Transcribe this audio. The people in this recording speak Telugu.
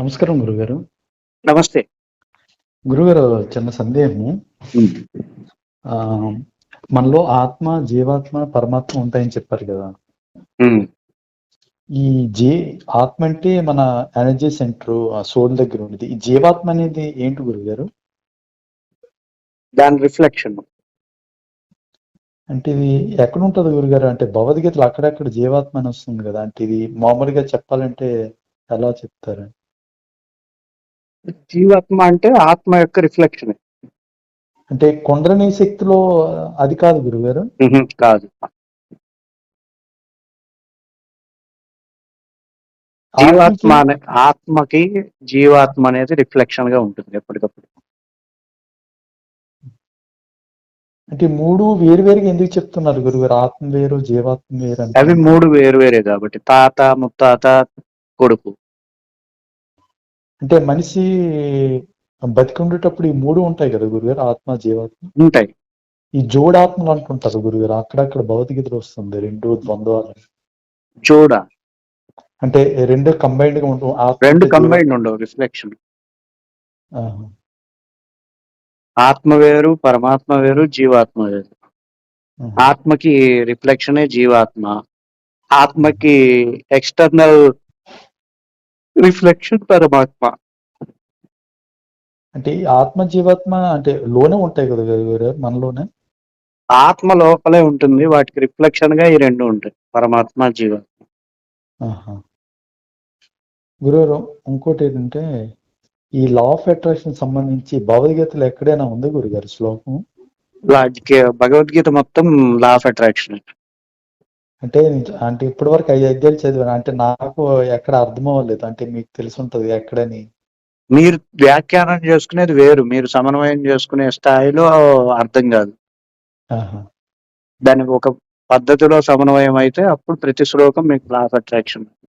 నమస్కారం గురుగారు. నమస్తే. గురుగారు చిన్న సందేహము. మనలో ఆత్మ, జీవాత్మ, పరమాత్మ ఉంటాయని చెప్పారు కదా! ఈ జీ ఆత్మ అంటే మన ఎనర్జీ సెంటరు, ఆ సోల్ దగ్గర ఉండేది. ఈ జీవాత్మ అనేది ఏంటి గురుగారు? దాని రిఫ్లెక్షన్. అంటే ఇది ఎక్కడుంటది గురుగారు? అంటే భగవద్గీతలో అక్కడక్కడ జీవాత్మ అని వస్తుంది గదా! అంటే ఇది మామూలుగా చెప్పాలంటే ఎలా చెప్తారు? జీవాత్మ అంటే ఆత్మ యొక్క రిఫ్లెక్షనే. అంటే కుండలిని శక్తిలో అది కాదు గురుగారు? కాదు. జీవాత్మ ఆత్మకి అనే ఆత్మకి జీవాత్మ అనేది రిఫ్లెక్షన్‌గా ఉంటుంది ఎప్పటికప్పుడు. అంటే 3 వేరు వేరుగా ఎందుకు చెప్తున్నారు గురుగారు? ఆత్మ వేరు, జీవాత్మ వేరు అవి. 3 వేరు వేరే కాబట్టి. తాత, ముత్తాత, కొడుకు. అంటే మనిషి బతికుండేటప్పుడు ఈ 3 ఉంటాయి గదా గురుగారు. ఆత్మ, జీవాత్మ. ఉంటాయి. ఈ జోడాత్మలు అంటుంటారు గురుగారు. అక్కడక్కడ భగవద్గీతలో వస్తుంది 2 ద్వంద్వాలు. జోడ. అంటే 2 కంబైన్డ్‌గా ఉండవు. ఆత్మ 2 అంటే జీవాత్మ. కంబైన్డ్ ఉండవు రిఫ్లెక్షన్. ఆత్మ వేరు, పరమాత్మ వేరు, జీవాత్మ వేరు. ఆత్మకి రిఫ్లెక్షనే జీవాత్మ. ఆత్మకి ఎక్స్‌టర్నల్ రిఫ్లెక్షన్ పరమాత్మ. అంటే ఆత్మ, జీవాత్మ అంటే లోనే ఉంటాయి గురుగారు మనలోనే? ఆత్మ లోపలే ఉంటుంది. వాటికి రిఫ్లెక్షన్‌గా ఈ 2 ఉంటాయి. పరమాత్మ, జీవాత్మ. ఆహా! గురుగారు ఇంకోటేంటంటే ఈ లా ఆఫ్ అట్రాక్షన్ సంబంధించి భగవద్గీతలో ఎక్కడైనా ఉందా గురుగారు శ్లోకం? లాజికే భగవద్గీత మొత్తం లా ఆఫ్ అట్రాక్షనే. అంటే అంటే ఇప్పటివరకు 5 అధ్యాయాలు చదివాను. అంటే నాకు ఎక్కడ అర్థం అవ్వలేదు. అంటే మీకు తెలిసుంటది ఎక్కడని. మీరు వ్యాఖ్యానం చేసుకునేది వేరు. మీరు సమన్వయం చేసుకునే స్థాయిలో అర్థం కాదు. దానికి ఒక పద్ధతిలో సమన్వయం అయితే అప్పుడు ప్రతి శ్లోకం మీకు లా ఆఫ్ అట్రాక్షన్.